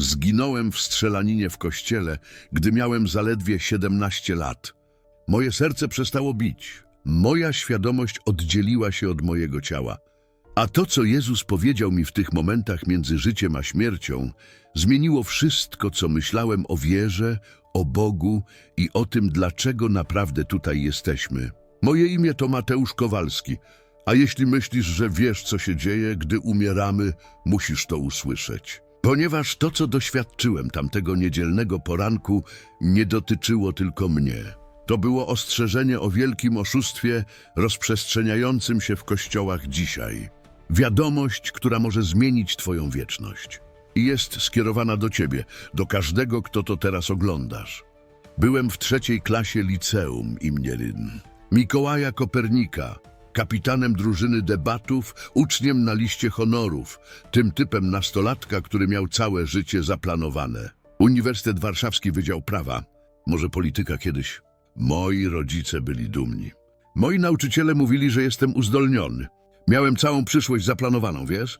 Zginąłem w strzelaninie w kościele, gdy miałem zaledwie 17 lat. Moje serce przestało bić. Moja świadomość oddzieliła się od mojego ciała. A to, co Jezus powiedział mi w tych momentach między życiem a śmiercią, zmieniło wszystko, co myślałem o wierze, o Bogu i o tym, dlaczego naprawdę tutaj jesteśmy. Moje imię to Mateusz Kowalski, a jeśli myślisz, że wiesz, co się dzieje, gdy umieramy, musisz to usłyszeć. Ponieważ to, co doświadczyłem tamtego niedzielnego poranku, nie dotyczyło tylko mnie. To było ostrzeżenie o wielkim oszustwie rozprzestrzeniającym się w kościołach dzisiaj. Wiadomość, która może zmienić Twoją wieczność. I jest skierowana do Ciebie, do każdego, kto to teraz oglądasz. Byłem w trzeciej klasie liceum imienia Ryn. Mikołaja Kopernika, kapitanem drużyny debatów, uczniem na liście honorów, tym typem nastolatka, który miał całe życie zaplanowane. Uniwersytet Warszawski Wydział Prawa, może polityka kiedyś. Moi rodzice byli dumni. Moi nauczyciele mówili, że jestem uzdolniony. Miałem całą przyszłość zaplanowaną, wiesz?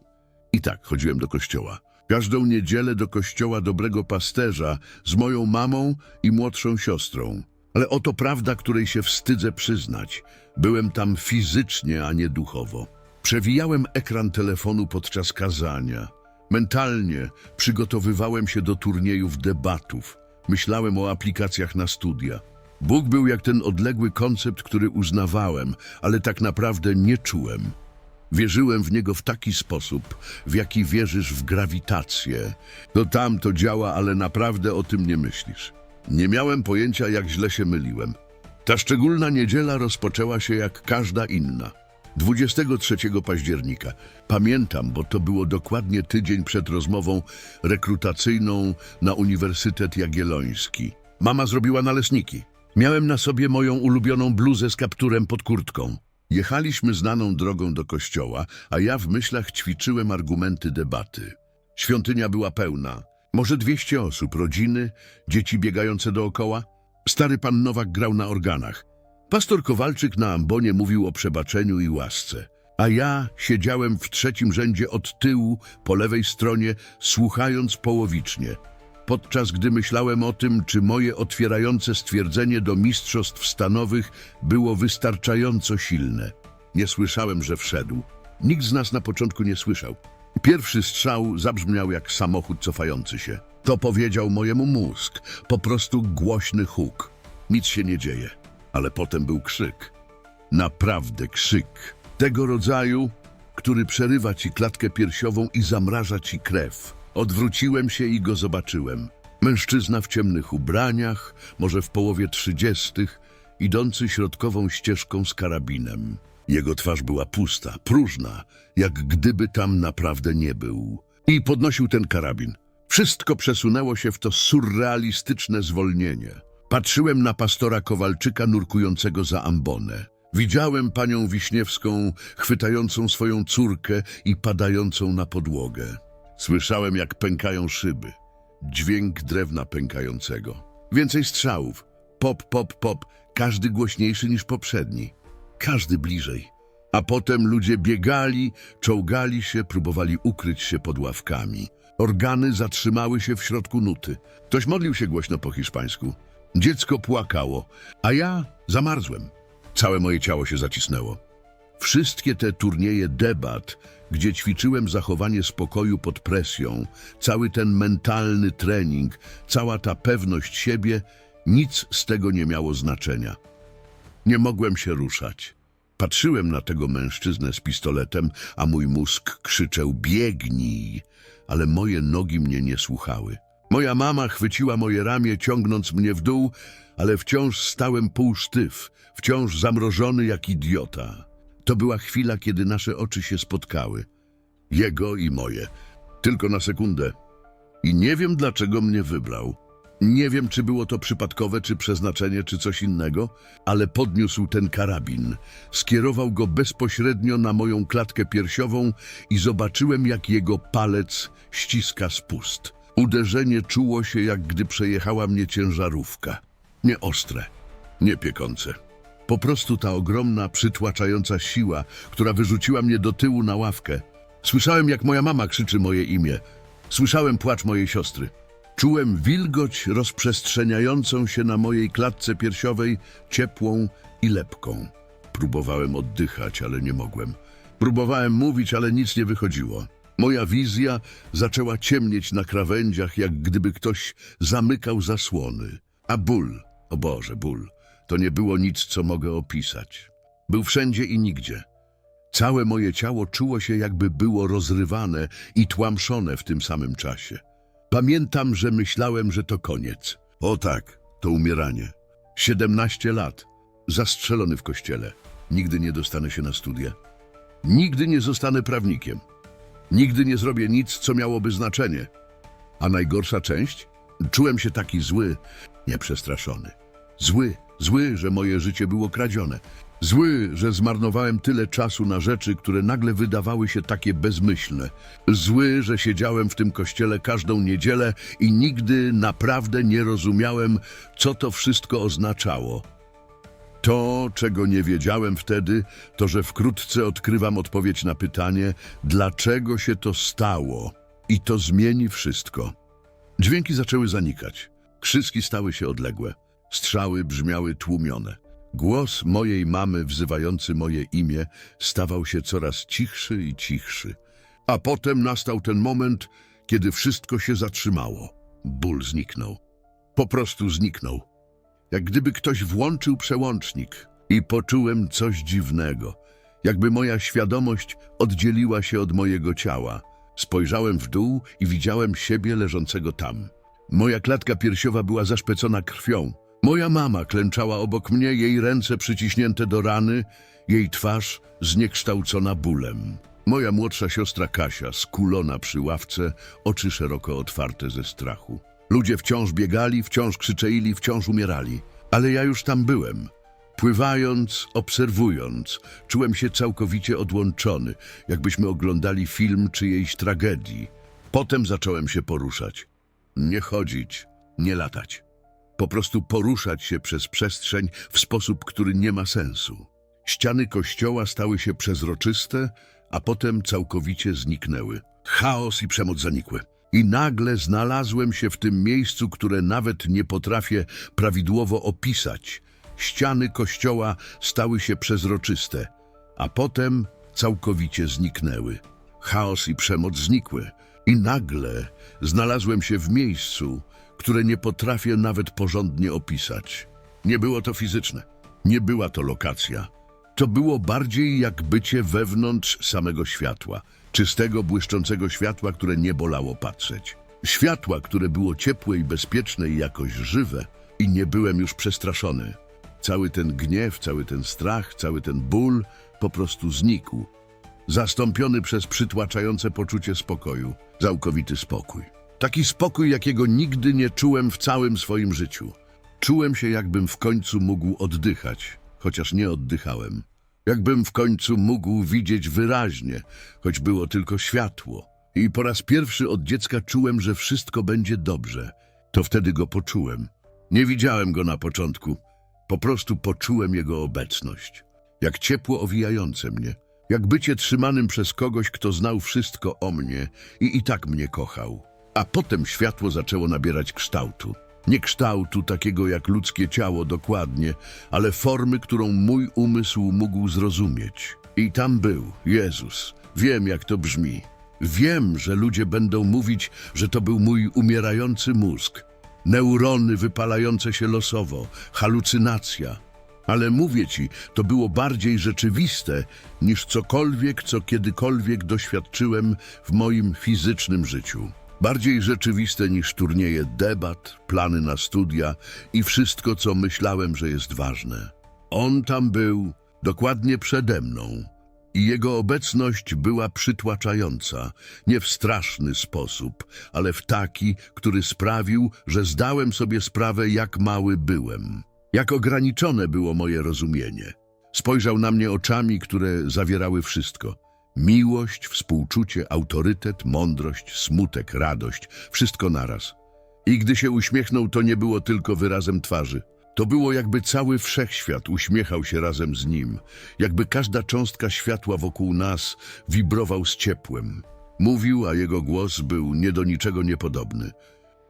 I tak chodziłem do kościoła. Każdą niedzielę do kościoła dobrego pasterza z moją mamą i młodszą siostrą. Ale oto prawda, której się wstydzę przyznać. Byłem tam fizycznie, a nie duchowo. Przewijałem ekran telefonu podczas kazania. Mentalnie przygotowywałem się do turniejów debatów. Myślałem o aplikacjach na studia. Bóg był jak ten odległy koncept, który uznawałem, ale tak naprawdę nie czułem. Wierzyłem w niego w taki sposób, w jaki wierzysz w grawitację. To tam to działa, ale naprawdę o tym nie myślisz. Nie miałem pojęcia, jak źle się myliłem. Ta szczególna niedziela rozpoczęła się jak każda inna. 23 października. Pamiętam, bo to było dokładnie tydzień przed rozmową rekrutacyjną na Uniwersytet Jagielloński. Mama zrobiła naleśniki. Miałem na sobie moją ulubioną bluzę z kapturem pod kurtką. Jechaliśmy znaną drogą do kościoła, a ja w myślach ćwiczyłem argumenty debaty. Świątynia była pełna. Może 200 osób, rodziny, dzieci biegające dookoła. Stary pan Nowak grał na organach. Pastor Kowalczyk na ambonie mówił o przebaczeniu i łasce. A ja siedziałem w trzecim rzędzie od tyłu, po lewej stronie, słuchając połowicznie. Podczas gdy myślałem o tym, czy moje otwierające stwierdzenie do mistrzostw stanowych było wystarczająco silne. Nie słyszałem, że wszedł. Nikt z nas na początku nie słyszał. Pierwszy strzał zabrzmiał jak samochód cofający się. To powiedział mojemu mózg. Po prostu głośny huk. Nic się nie dzieje. Ale potem był krzyk. Naprawdę krzyk. Tego rodzaju, który przerywa ci klatkę piersiową i zamraża ci krew. Odwróciłem się i go zobaczyłem. Mężczyzna w ciemnych ubraniach, może w połowie trzydziestych, idący środkową ścieżką z karabinem. Jego twarz była pusta, próżna, jak gdyby tam naprawdę nie był. I podnosił ten karabin. Wszystko przesunęło się w to surrealistyczne zwolnienie. Patrzyłem na pastora Kowalczyka nurkującego za ambonę. Widziałem panią Wiśniewską chwytającą swoją córkę i padającą na podłogę. Słyszałem, jak pękają szyby. Dźwięk drewna pękającego. Więcej strzałów. Pop, pop, pop. Każdy głośniejszy niż poprzedni. Każdy bliżej. A potem ludzie biegali, czołgali się, próbowali ukryć się pod ławkami. Organy zatrzymały się w środku nuty. Ktoś modlił się głośno po hiszpańsku. Dziecko płakało, a ja zamarzłem. Całe moje ciało się zacisnęło. Wszystkie te turnieje debat, gdzie ćwiczyłem zachowanie spokoju pod presją, cały ten mentalny trening, cała ta pewność siebie, nic z tego nie miało znaczenia. Nie mogłem się ruszać. Patrzyłem na tego mężczyznę z pistoletem, a mój mózg krzyczał biegnij, ale moje nogi mnie nie słuchały. Moja mama chwyciła moje ramię, ciągnąc mnie w dół, ale wciąż stałem półsztyw, wciąż zamrożony jak idiota. To była chwila, kiedy nasze oczy się spotkały. Jego i moje. Tylko na sekundę. I nie wiem, dlaczego mnie wybrał. Nie wiem, czy było to przypadkowe, czy przeznaczenie, czy coś innego, ale podniósł ten karabin. Skierował go bezpośrednio na moją klatkę piersiową i zobaczyłem, jak jego palec ściska spust. Uderzenie czuło się, jak gdy przejechała mnie ciężarówka. Nie ostre, nie piekące. Po prostu ta ogromna, przytłaczająca siła, która wyrzuciła mnie do tyłu na ławkę. Słyszałem, jak moja mama krzyczy moje imię. Słyszałem płacz mojej siostry. Czułem wilgoć rozprzestrzeniającą się na mojej klatce piersiowej, ciepłą i lepką. Próbowałem oddychać, ale nie mogłem. Próbowałem mówić, ale nic nie wychodziło. Moja wizja zaczęła ciemnieć na krawędziach, jak gdyby ktoś zamykał zasłony. A ból, o Boże, ból, to nie było nic, co mogę opisać. Był wszędzie i nigdzie. Całe moje ciało czuło się, jakby było rozrywane i tłamszone w tym samym czasie. Pamiętam, że myślałem, że to koniec. O tak, to umieranie. 17 lat, zastrzelony w kościele. Nigdy nie dostanę się na studia. Nigdy nie zostanę prawnikiem. Nigdy nie zrobię nic, co miałoby znaczenie. A najgorsza część? Czułem się taki zły, nieprzestraszony. Zły, zły, że moje życie było kradzione. Zły, że zmarnowałem tyle czasu na rzeczy, które nagle wydawały się takie bezmyślne. Zły, że siedziałem w tym kościele każdą niedzielę i nigdy naprawdę nie rozumiałem, co to wszystko oznaczało. To, czego nie wiedziałem wtedy, to że wkrótce odkrywam odpowiedź na pytanie, dlaczego się to stało. I to zmieni wszystko. Dźwięki zaczęły zanikać. Krzyski stały się odległe. Strzały brzmiały tłumione. Głos mojej mamy wzywający moje imię stawał się coraz cichszy i cichszy. A potem nastał ten moment, kiedy wszystko się zatrzymało. Ból zniknął. Po prostu zniknął. Jak gdyby ktoś włączył przełącznik i poczułem coś dziwnego. Jakby moja świadomość oddzieliła się od mojego ciała. Spojrzałem w dół i widziałem siebie leżącego tam. Moja klatka piersiowa była zaszpecona krwią. Moja mama klęczała obok mnie, jej ręce przyciśnięte do rany, jej twarz zniekształcona bólem. Moja młodsza siostra Kasia, skulona przy ławce, oczy szeroko otwarte ze strachu. Ludzie wciąż biegali, wciąż krzyczeli, wciąż umierali. Ale ja już tam byłem. Pływając, obserwując, czułem się całkowicie odłączony, jakbyśmy oglądali film czyjejś tragedii. Potem zacząłem się poruszać. Nie chodzić, nie latać. Po prostu poruszać się przez przestrzeń w sposób, który nie ma sensu. Ściany kościoła stały się przezroczyste, a potem całkowicie zniknęły. Chaos i przemoc zanikły. I nagle znalazłem się w tym miejscu, które nawet nie potrafię prawidłowo opisać. Ściany kościoła stały się przezroczyste, a potem całkowicie zniknęły. Chaos i przemoc znikły. I nagle znalazłem się w miejscu, które nie potrafię nawet porządnie opisać. Nie było to fizyczne, nie była to lokacja. To było bardziej jak bycie wewnątrz samego światła, czystego, błyszczącego światła, które nie bolało patrzeć. Światła, które było ciepłe i bezpieczne i jakoś żywe i nie byłem już przestraszony. Cały ten gniew, cały ten strach, cały ten ból po prostu znikł, zastąpiony przez przytłaczające poczucie spokoju, całkowity spokój. Taki spokój, jakiego nigdy nie czułem w całym swoim życiu. Czułem się, jakbym w końcu mógł oddychać, chociaż nie oddychałem. Jakbym w końcu mógł widzieć wyraźnie, choć było tylko światło. I po raz pierwszy od dziecka czułem, że wszystko będzie dobrze. To wtedy go poczułem. Nie widziałem go na początku. Po prostu poczułem jego obecność. Jak ciepło owijające mnie. Jak bycie trzymanym przez kogoś, kto znał wszystko o mnie i i tak mnie kochał. A potem światło zaczęło nabierać kształtu. Nie kształtu takiego jak ludzkie ciało dokładnie, ale formy, którą mój umysł mógł zrozumieć. I tam był Jezus. Wiem, jak to brzmi. Wiem, że ludzie będą mówić, że to był mój umierający mózg. Neurony wypalające się losowo, halucynacja. Ale mówię ci, to było bardziej rzeczywiste niż cokolwiek, co kiedykolwiek doświadczyłem w moim fizycznym życiu. Bardziej rzeczywiste niż turnieje debat, plany na studia i wszystko, co myślałem, że jest ważne. On tam był dokładnie przede mną i jego obecność była przytłaczająca, nie w straszny sposób, ale w taki, który sprawił, że zdałem sobie sprawę, jak mały byłem, jak ograniczone było moje rozumienie. Spojrzał na mnie oczami, które zawierały wszystko. Miłość, współczucie, autorytet, mądrość, smutek, radość, wszystko naraz. I gdy się uśmiechnął, to nie było tylko wyrazem twarzy. To było jakby cały wszechświat uśmiechał się razem z nim, jakby każda cząstka światła wokół nas wibrował z ciepłem. Mówił, a jego głos był nie do niczego niepodobny.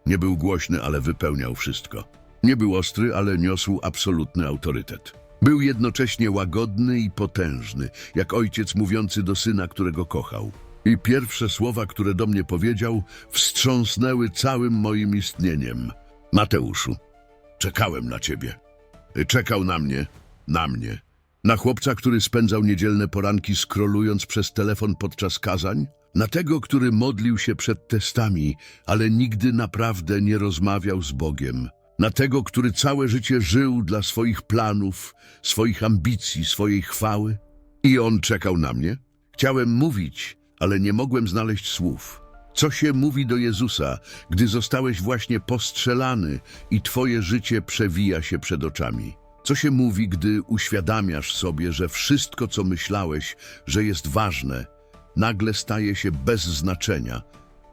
Nie był głośny, ale wypełniał wszystko. Nie był ostry, ale niosł absolutny autorytet. Był jednocześnie łagodny i potężny, jak ojciec mówiący do syna, którego kochał. I pierwsze słowa, które do mnie powiedział, wstrząsnęły całym moim istnieniem. Mateuszu, czekałem na ciebie. Czekał na mnie, na mnie. Na chłopca, który spędzał niedzielne poranki skrolując przez telefon podczas kazań? Na tego, który modlił się przed testami, ale nigdy naprawdę nie rozmawiał z Bogiem? Na tego, który całe życie żył dla swoich planów, swoich ambicji, swojej chwały? I on czekał na mnie? Chciałem mówić, ale nie mogłem znaleźć słów. Co się mówi do Jezusa, gdy zostałeś właśnie postrzelany i twoje życie przewija się przed oczami? Co się mówi, gdy uświadamiasz sobie, że wszystko, co myślałeś, że jest ważne, nagle staje się bez znaczenia,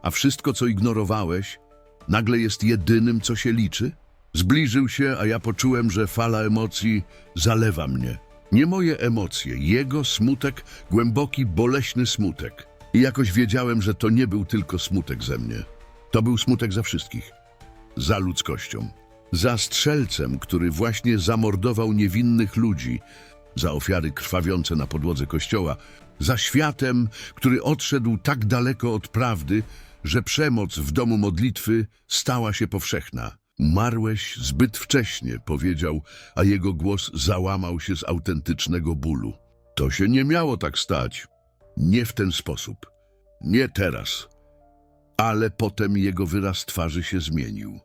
a wszystko, co ignorowałeś, nagle jest jedynym, co się liczy? Zbliżył się, a ja poczułem, że fala emocji zalewa mnie. Nie moje emocje, jego smutek, głęboki, boleśny smutek. I jakoś wiedziałem, że to nie był tylko smutek ze mnie. To był smutek za wszystkich. Za ludzkością. Za strzelcem, który właśnie zamordował niewinnych ludzi, za ofiary krwawiące na podłodze kościoła, za światem, który odszedł tak daleko od prawdy, że przemoc w domu modlitwy stała się powszechna. Umarłeś zbyt wcześnie, powiedział, a jego głos załamał się z autentycznego bólu. To się nie miało tak stać. Nie w ten sposób. Nie teraz. Ale potem jego wyraz twarzy się zmienił.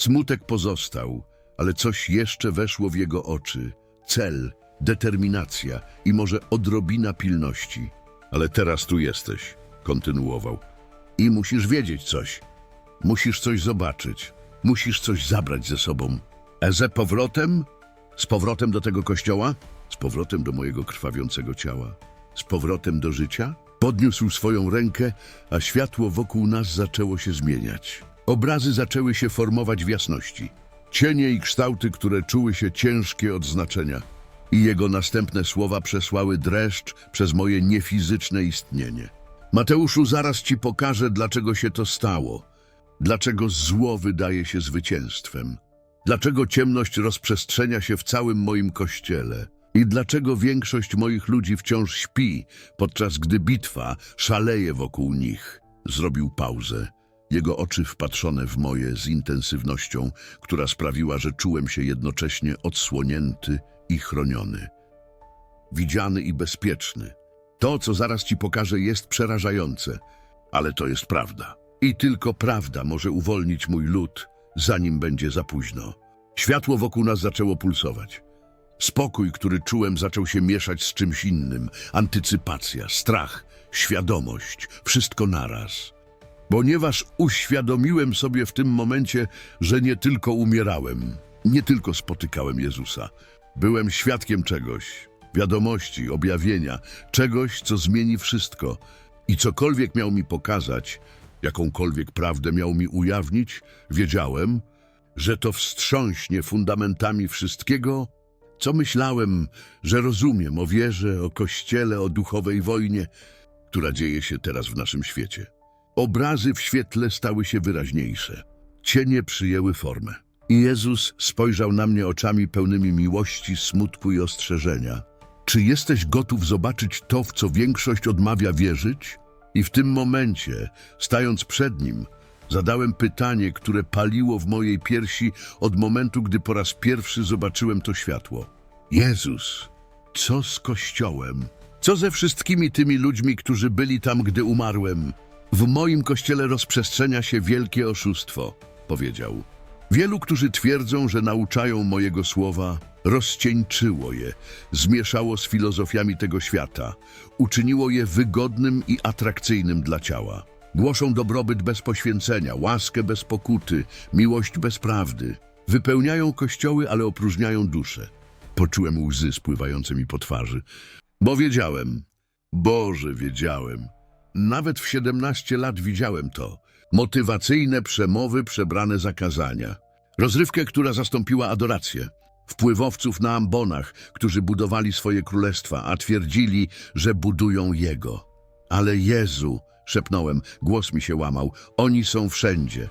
Smutek pozostał, ale coś jeszcze weszło w jego oczy. Cel, determinacja i może odrobina pilności. Ale teraz tu jesteś, kontynuował. I musisz wiedzieć coś. Musisz coś zobaczyć. Musisz coś zabrać ze sobą. A ze powrotem? Z powrotem do tego kościoła? Z powrotem do mojego krwawiącego ciała? Z powrotem do życia? Podniósł swoją rękę, a światło wokół nas zaczęło się zmieniać. Obrazy zaczęły się formować w jasności. Cienie i kształty, które czuły się ciężkie od znaczenia. I jego następne słowa przesłały dreszcz przez moje niefizyczne istnienie. Mateuszu, zaraz ci pokażę, dlaczego się to stało. Dlaczego zło wydaje się zwycięstwem. Dlaczego ciemność rozprzestrzenia się w całym moim kościele. I dlaczego większość moich ludzi wciąż śpi, podczas gdy bitwa szaleje wokół nich. Zrobił pauzę. Jego oczy wpatrzone w moje z intensywnością, która sprawiła, że czułem się jednocześnie odsłonięty i chroniony. Widziany i bezpieczny. To, co zaraz ci pokażę, jest przerażające, ale to jest prawda. I tylko prawda może uwolnić mój lud, zanim będzie za późno. Światło wokół nas zaczęło pulsować. Spokój, który czułem, zaczął się mieszać z czymś innym. Antycypacja, strach, świadomość, wszystko naraz. Ponieważ uświadomiłem sobie w tym momencie, że nie tylko umierałem, nie tylko spotykałem Jezusa. Byłem świadkiem czegoś, wiadomości, objawienia, czegoś, co zmieni wszystko. I cokolwiek miał mi pokazać, jakąkolwiek prawdę miał mi ujawnić, wiedziałem, że to wstrząśnie fundamentami wszystkiego, co myślałem, że rozumiem o wierze, o Kościele, o duchowej wojnie, która dzieje się teraz w naszym świecie. Obrazy w świetle stały się wyraźniejsze. Cienie przyjęły formę. I Jezus spojrzał na mnie oczami pełnymi miłości, smutku i ostrzeżenia. Czy jesteś gotów zobaczyć to, w co większość odmawia wierzyć? I w tym momencie, stając przed nim, zadałem pytanie, które paliło w mojej piersi od momentu, gdy po raz pierwszy zobaczyłem to światło. Jezus, co z Kościołem? Co ze wszystkimi tymi ludźmi, którzy byli tam, gdy umarłem? W moim kościele rozprzestrzenia się wielkie oszustwo, powiedział. Wielu, którzy twierdzą, że nauczają mojego słowa, rozcieńczyło je, zmieszało z filozofiami tego świata, uczyniło je wygodnym i atrakcyjnym dla ciała. Głoszą dobrobyt bez poświęcenia, łaskę bez pokuty, miłość bez prawdy. Wypełniają kościoły, ale opróżniają duszę. Poczułem łzy spływające mi po twarzy, bo wiedziałem, Boże, wiedziałem. Nawet w 17 lat widziałem to. Motywacyjne przemowy przebrane za kazania. Rozrywkę, która zastąpiła adorację. Wpływowców na ambonach, którzy budowali swoje królestwa, a twierdzili, że budują Jego. Ale Jezu szepnąłem, głos mi się łamał. Oni są wszędzie.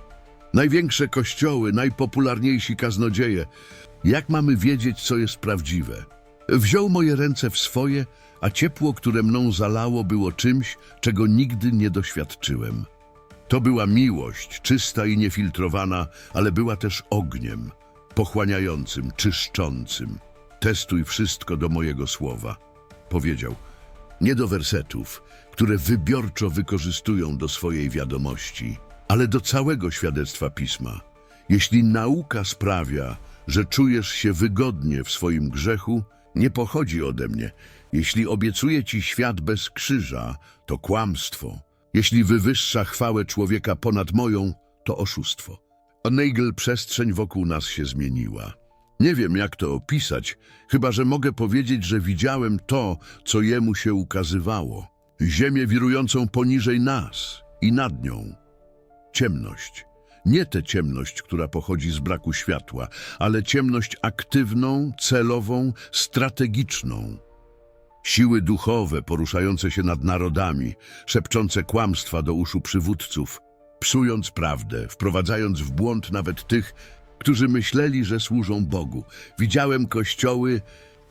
Największe kościoły, najpopularniejsi kaznodzieje. Jak mamy wiedzieć, co jest prawdziwe? Wziął moje ręce w swoje, a ciepło, które mną zalało, było czymś, czego nigdy nie doświadczyłem. To była miłość, czysta i niefiltrowana, ale była też ogniem, pochłaniającym, czyszczącym. Testuj wszystko do mojego słowa, powiedział. Nie do wersetów, które wybiorczo wykorzystują do swojej wiadomości, ale do całego świadectwa pisma. Jeśli nauka sprawia, że czujesz się wygodnie w swoim grzechu, nie pochodzi ode mnie. Jeśli obiecuję ci świat bez krzyża, to kłamstwo. Jeśli wywyższa chwałę człowieka ponad moją, to oszustwo. A Nagel przestrzeń wokół nas się zmieniła. Nie wiem, jak to opisać, chyba że mogę powiedzieć, że widziałem to, co jemu się ukazywało. Ziemię wirującą poniżej nas i nad nią. Ciemność. Nie tę ciemność, która pochodzi z braku światła, ale ciemność aktywną, celową, strategiczną. Siły duchowe poruszające się nad narodami, szepczące kłamstwa do uszu przywódców, psując prawdę, wprowadzając w błąd nawet tych, którzy myśleli, że służą Bogu. Widziałem kościoły,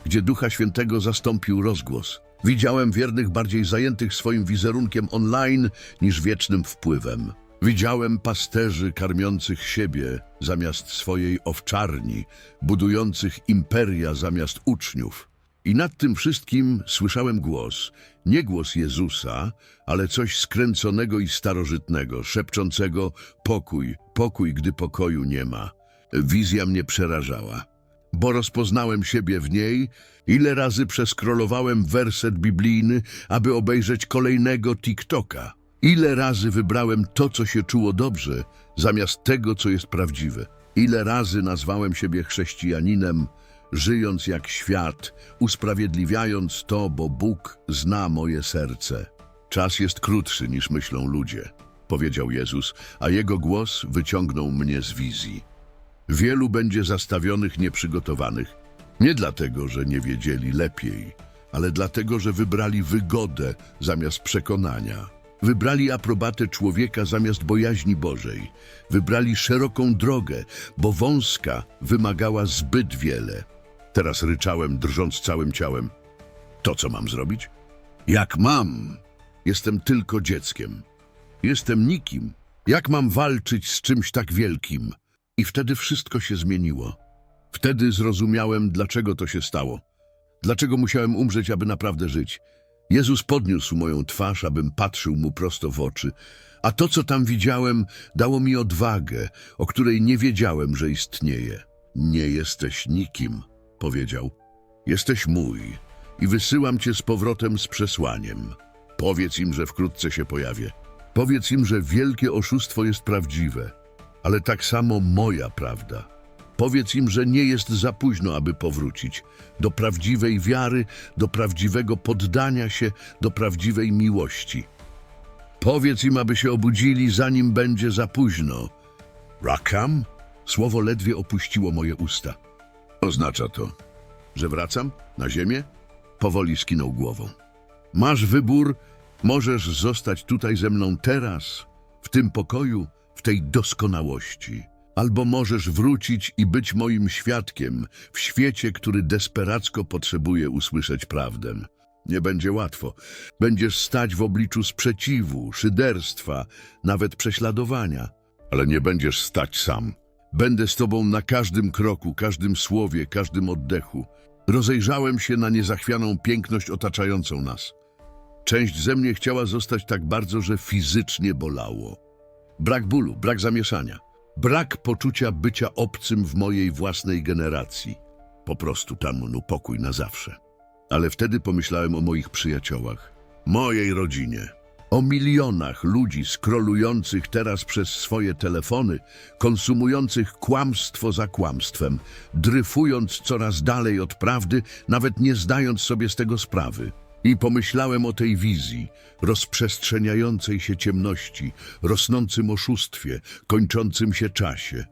gdzie Ducha Świętego zastąpił rozgłos. Widziałem wiernych bardziej zajętych swoim wizerunkiem online niż wiecznym wpływem. Widziałem pasterzy karmiących siebie zamiast swojej owczarni, budujących imperia zamiast uczniów. I nad tym wszystkim słyszałem głos, nie głos Jezusa, ale coś skręconego i starożytnego, szepczącego pokój, pokój, gdy pokoju nie ma. Wizja mnie przerażała, bo rozpoznałem siebie w niej, ile razy przeskrolowałem werset biblijny, aby obejrzeć kolejnego TikToka. Ile razy wybrałem to, co się czuło dobrze, zamiast tego, co jest prawdziwe. Ile razy nazwałem siebie chrześcijaninem, żyjąc jak świat, usprawiedliwiając to, bo Bóg zna moje serce. Czas jest krótszy niż myślą ludzie, powiedział Jezus, a Jego głos wyciągnął mnie z wizji. Wielu będzie zastawionych nieprzygotowanych, nie dlatego, że nie wiedzieli lepiej, ale dlatego, że wybrali wygodę zamiast przekonania. Wybrali aprobatę człowieka zamiast bojaźni Bożej. Wybrali szeroką drogę, bo wąska wymagała zbyt wiele. Teraz ryczałem, drżąc całym ciałem. To co mam zrobić? Jak mam? Jestem tylko dzieckiem. Jestem nikim. Jak mam walczyć z czymś tak wielkim? I wtedy wszystko się zmieniło. Wtedy zrozumiałem, dlaczego to się stało. Dlaczego musiałem umrzeć, aby naprawdę żyć. Jezus podniósł moją twarz, abym patrzył mu prosto w oczy, a to, co tam widziałem, dało mi odwagę, o której nie wiedziałem, że istnieje. Nie jesteś nikim, powiedział. Jesteś mój i wysyłam cię z powrotem z przesłaniem. Powiedz im, że wkrótce się pojawię. Powiedz im, że wielkie oszustwo jest prawdziwe, ale tak samo moja prawda. Powiedz im, że nie jest za późno, aby powrócić do prawdziwej wiary, do prawdziwego poddania się, do prawdziwej miłości. Powiedz im, aby się obudzili, zanim będzie za późno. Rakam? Słowo ledwie opuściło moje usta. Oznacza to, że wracam na ziemię? Powoli skinął głową. Masz wybór, możesz zostać tutaj ze mną teraz, w tym pokoju, w tej doskonałości. Albo możesz wrócić i być moim świadkiem w świecie, który desperacko potrzebuje usłyszeć prawdę. Nie będzie łatwo. Będziesz stać w obliczu sprzeciwu, szyderstwa, nawet prześladowania. Ale nie będziesz stać sam. Będę z tobą na każdym kroku, każdym słowie, każdym oddechu. Rozejrzałem się na niezachwianą piękność otaczającą nas. Część ze mnie chciała zostać tak bardzo, że fizycznie bolało. Brak bólu, brak zamieszania. Brak poczucia bycia obcym w mojej własnej generacji. Po prostu tam no pokój na zawsze. Ale wtedy pomyślałem o moich przyjaciołach, mojej rodzinie, o milionach ludzi skrolujących teraz przez swoje telefony, konsumujących kłamstwo za kłamstwem, dryfując coraz dalej od prawdy, nawet nie zdając sobie z tego sprawy. I pomyślałem o tej wizji, rozprzestrzeniającej się ciemności, rosnącym oszustwie, kończącym się czasie.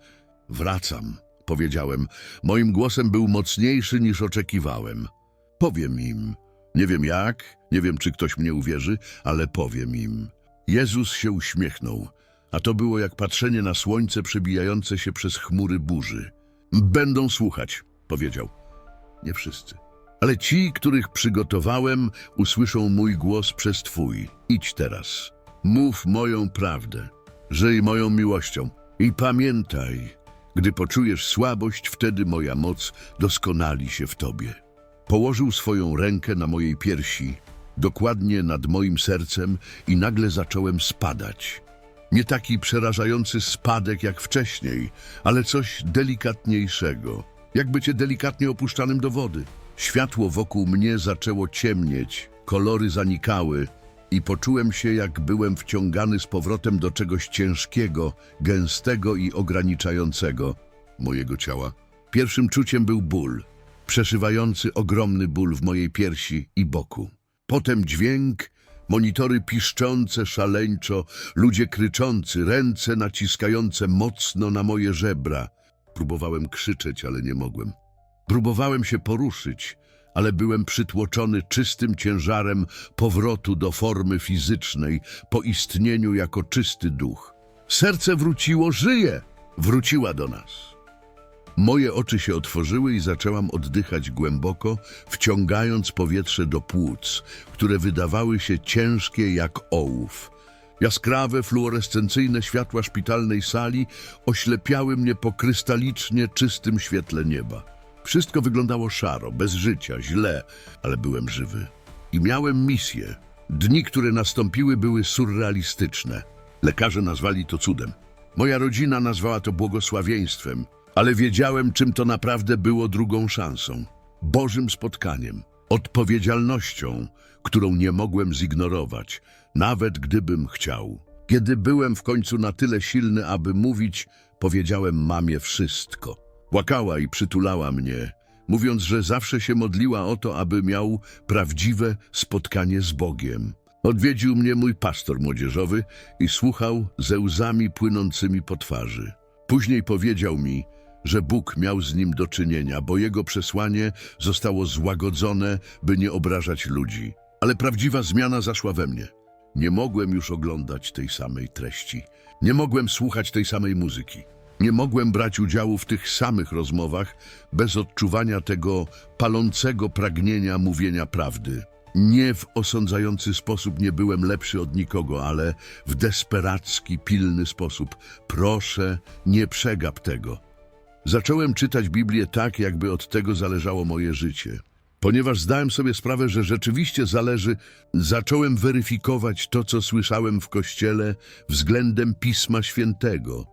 Wracam, powiedziałem. Moim głosem był mocniejszy niż oczekiwałem. Powiem im. Nie wiem jak, nie wiem czy ktoś mnie uwierzy, ale powiem im. Jezus się uśmiechnął, a to było jak patrzenie na słońce przebijające się przez chmury burzy. Będą słuchać, powiedział. Nie wszyscy. Ale ci, których przygotowałem, usłyszą mój głos przez Twój. Idź teraz. Mów moją prawdę. Żyj moją miłością. I pamiętaj, gdy poczujesz słabość, wtedy moja moc doskonali się w Tobie. Położył swoją rękę na mojej piersi, dokładnie nad moim sercem i nagle zacząłem spadać. Nie taki przerażający spadek jak wcześniej, ale coś delikatniejszego, jakby cię delikatnie opuszczanym do wody. Światło wokół mnie zaczęło ciemnieć, kolory zanikały i poczułem się, jak byłem wciągany z powrotem do czegoś ciężkiego, gęstego i ograniczającego mojego ciała. Pierwszym czuciem był ból, przeszywający ogromny ból w mojej piersi i boku. Potem dźwięk, monitory piszczące szaleńczo, ludzie kryczący, ręce naciskające mocno na moje żebra. Próbowałem krzyczeć, ale nie mogłem. Próbowałem się poruszyć, ale byłem przytłoczony czystym ciężarem powrotu do formy fizycznej, po istnieniu jako czysty duch. Serce wróciło, żyje! Wróciła do nas. Moje oczy się otworzyły i zaczęłam oddychać głęboko, wciągając powietrze do płuc, które wydawały się ciężkie jak ołów. Jaskrawe, fluorescencyjne światła szpitalnej sali oślepiały mnie po krystalicznie czystym świetle nieba. Wszystko wyglądało szaro, bez życia, źle, ale byłem żywy. I miałem misję. Dni, które nastąpiły, były surrealistyczne. Lekarze nazwali to cudem. Moja rodzina nazwała to błogosławieństwem, ale wiedziałem, czym to naprawdę było drugą szansą. Bożym spotkaniem, odpowiedzialnością, którą nie mogłem zignorować, nawet gdybym chciał. Kiedy byłem w końcu na tyle silny, aby mówić, powiedziałem mamie wszystko. Płakała i przytulała mnie, mówiąc, że zawsze się modliła o to, aby miał prawdziwe spotkanie z Bogiem. Odwiedził mnie mój pastor młodzieżowy i słuchał ze łzami płynącymi po twarzy. Później powiedział mi, że Bóg miał z nim do czynienia, bo jego przesłanie zostało złagodzone, by nie obrażać ludzi. Ale prawdziwa zmiana zaszła we mnie. Nie mogłem już oglądać tej samej treści. Nie mogłem słuchać tej samej muzyki. Nie mogłem brać udziału w tych samych rozmowach bez odczuwania tego palącego pragnienia mówienia prawdy. Nie w osądzający sposób nie byłem lepszy od nikogo, ale w desperacki, pilny sposób. Proszę, nie przegap tego. Zacząłem czytać Biblię tak, jakby od tego zależało moje życie. Ponieważ zdałem sobie sprawę, że rzeczywiście zależy, zacząłem weryfikować to, co słyszałem w kościele względem Pisma Świętego.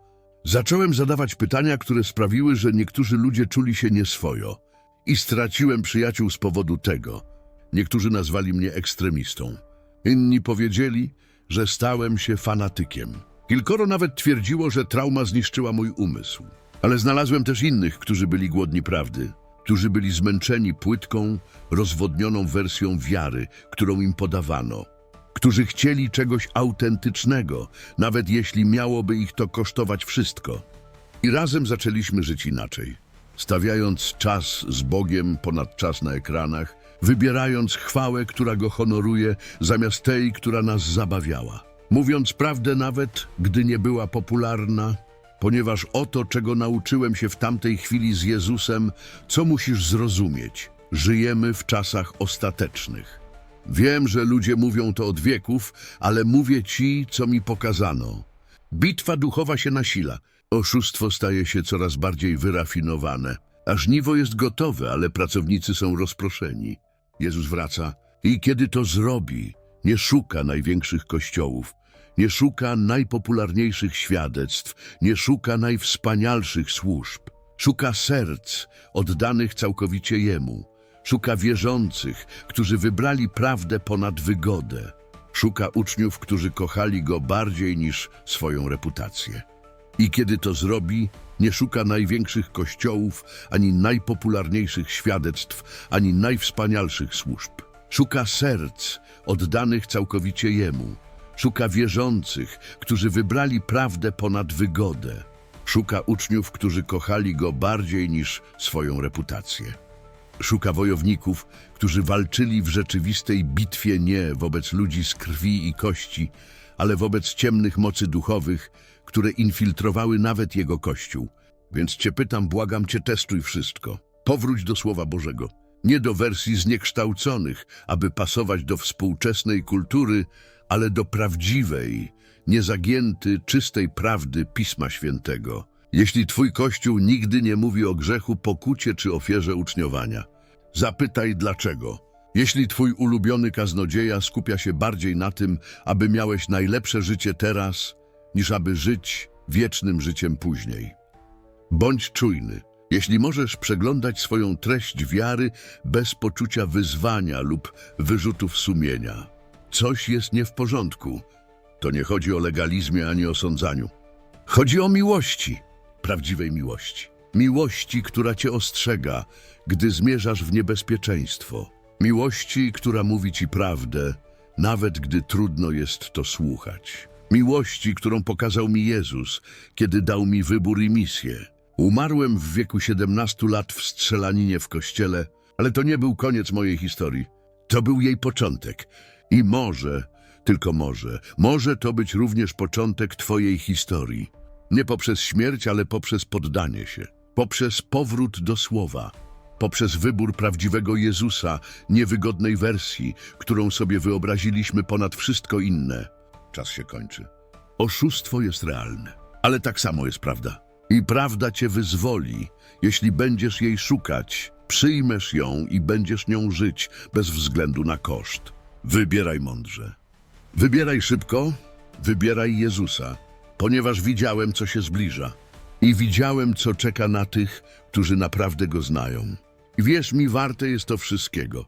Zacząłem zadawać pytania, które sprawiły, że niektórzy ludzie czuli się nieswojo. I straciłem przyjaciół z powodu tego. Niektórzy nazwali mnie ekstremistą. Inni powiedzieli, że stałem się fanatykiem. Kilkoro nawet twierdziło, że trauma zniszczyła mój umysł. Ale znalazłem też innych, którzy byli głodni prawdy, którzy byli zmęczeni płytką, rozwodnioną wersją wiary, którą im podawano, którzy chcieli czegoś autentycznego, nawet jeśli miałoby ich to kosztować wszystko. I razem zaczęliśmy żyć inaczej, stawiając czas z Bogiem ponad czas na ekranach, wybierając chwałę, która Go honoruje, zamiast tej, która nas zabawiała. Mówiąc prawdę nawet, gdy nie była popularna, ponieważ oto, czego nauczyłem się w tamtej chwili z Jezusem, co musisz zrozumieć. Żyjemy w czasach ostatecznych. Wiem, że ludzie mówią to od wieków, ale mówię ci, co mi pokazano. Bitwa duchowa się nasila. Oszustwo staje się coraz bardziej wyrafinowane. A żniwo jest gotowe, ale pracownicy są rozproszeni. Jezus wraca i kiedy to zrobi, nie szuka największych kościołów, nie szuka najpopularniejszych świadectw, nie szuka najwspanialszych służb. Szuka serc oddanych całkowicie Jemu. Szuka wierzących, którzy wybrali prawdę ponad wygodę. Szuka uczniów, którzy kochali Go bardziej niż swoją reputację. I kiedy to zrobi, nie szuka największych kościołów, ani najpopularniejszych świadectw, ani najwspanialszych służb. Szuka serc oddanych całkowicie Jemu. Szuka wierzących, którzy wybrali prawdę ponad wygodę. Szuka uczniów, którzy kochali Go bardziej niż swoją reputację. Szuka wojowników, którzy walczyli w rzeczywistej bitwie nie wobec ludzi z krwi i kości, ale wobec ciemnych mocy duchowych, które infiltrowały nawet jego kościół. Więc cię pytam, błagam cię, testuj wszystko. Powróć do Słowa Bożego. Nie do wersji zniekształconych, aby pasować do współczesnej kultury, ale do prawdziwej, niezagięty, czystej prawdy Pisma Świętego. Jeśli twój Kościół nigdy nie mówi o grzechu, pokucie czy ofierze uczniowania, zapytaj dlaczego. Jeśli twój ulubiony kaznodzieja skupia się bardziej na tym, aby miałeś najlepsze życie teraz, niż aby żyć wiecznym życiem później. Bądź czujny. Jeśli możesz przeglądać swoją treść wiary bez poczucia wyzwania lub wyrzutów sumienia, coś jest nie w porządku. To nie chodzi o legalizmie ani o sądzaniu. Chodzi o miłości, prawdziwej miłości. Miłości, która cię ostrzega, gdy zmierzasz w niebezpieczeństwo. Miłości, która mówi ci prawdę, nawet gdy trudno jest to słuchać. Miłości, którą pokazał mi Jezus, kiedy dał mi wybór i misję. Umarłem w wieku 17 lat w strzelaninie w kościele, ale to nie był koniec mojej historii. To był jej początek. I może, tylko może, może to być również początek twojej historii. Nie poprzez śmierć, ale poprzez poddanie się. Poprzez powrót do słowa. Poprzez wybór prawdziwego Jezusa, niewygodnej wersji, którą sobie wyobraziliśmy ponad wszystko inne. Czas się kończy. Oszustwo jest realne, ale tak samo jest prawda. I prawda cię wyzwoli, jeśli będziesz jej szukać. Przyjmiesz ją i będziesz nią żyć, bez względu na koszt. Wybieraj mądrze. Wybieraj szybko, wybieraj Jezusa, ponieważ widziałem, co się zbliża. I widziałem, co czeka na tych, którzy naprawdę Go znają. I wierz mi, warte jest to wszystkiego.